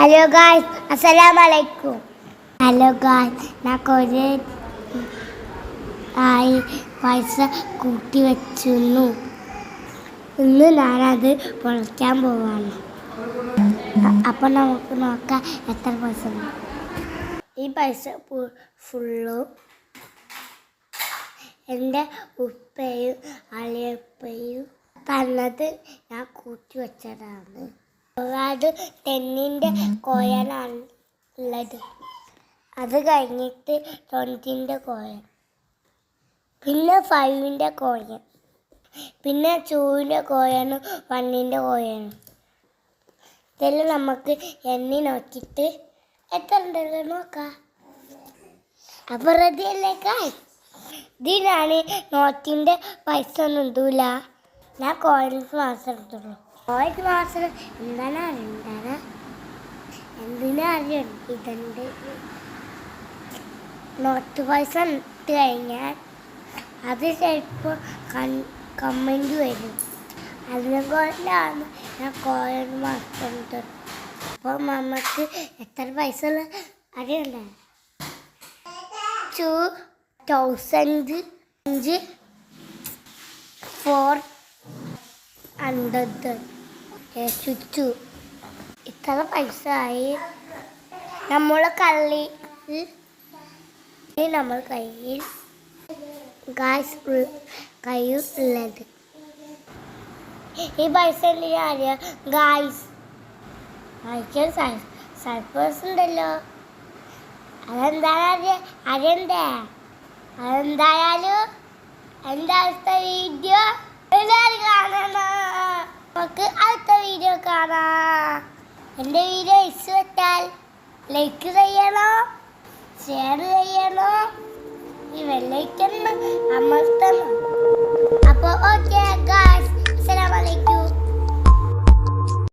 Hello ഗായ് അസ്സലാമലൈക്കും hello ഗായ് ഞാൻ കുറേ ആയി പൈസ കൂട്ടി വെച്ചിരുന്നു. ഇന്ന് ഞാനത് പൊളിക്കാൻ പോവാണ്. അപ്പം നമുക്ക് നോക്കാം എത്ര പൈസ. ഈ പൈസ ഫുള്ളും എന്റെ ഉപ്പയും അളിയപ്പയും തന്നത് ഞാൻ കൂട്ടി വെച്ചതാണ്. അത് തെന്നിന്റെ കോയനാണ് ഉള്ളത്. അത് കഴിഞ്ഞിട്ട് ട്വന്റിന്റെ കോയൻ പിന്നെ ഫൈവിന്റെ കോയൻ പിന്നെ ടൂവിന്റെ കോയനും വണ്ണിന്റെ കോയനും ഇതെല്ലാം നമുക്ക് എണ്ണി നോക്കിയിട്ട് എത്ര ഉണ്ടല്ലോ നോക്കാം. അപ്പോൾ റെഡി അല്ലേ കായ് ഇതിനാണ് നോട്ടിന്റെ പൈസ ഒന്നും ഇതൂല ഞാൻ കോയിൻസ് മാത്രം എടുത്തുള്ളൂ കോയിൻസ് മാസം എന്താണ് എന്തിനാ അറിയണം ഇതുണ്ട് നോട്ട് പൈസ ഇട്ട് കഴിഞ്ഞാൽ അത് ചിലപ്പോൾ കൺ കമന്റ് വരും. കൊണ്ടാണ് ഞാൻ കോഴി മാസം അപ്പോൾ നമുക്ക് എത്ര പൈസ അറിയണ്ടേ? ടു തൗസൻഡ് അഞ്ച് ഫോർ ഹൺഡ്രഡ് ചുറ്റു. ഇത്ര പൈസ ആയി. നമ്മളെ കള്ളി നമ്മൾ കയ്യിൽ ഗായ്സ് കയ്യിൽ ഉള്ളത്. ഈ പൈസ എന്തിനാ ഗായ്സ് അയക്കാൻ സർപ്രൈസ് ഉണ്ടല്ലോ. അതെന്താണ് അതെന്തേ? അതെന്തായാലും എന്റെ വീഡിയോ എല്ലാവരും കാണണം. കാണാം എന്റെ വീഡിയോ ഇഷ്ടപ്പെട്ടാൽ ലൈക്ക് ചെയ്യണോ? ഷെയർ ചെയ്യണോ? ഈ വെള്ളയ്ക്കൊന്ന് അമ്മ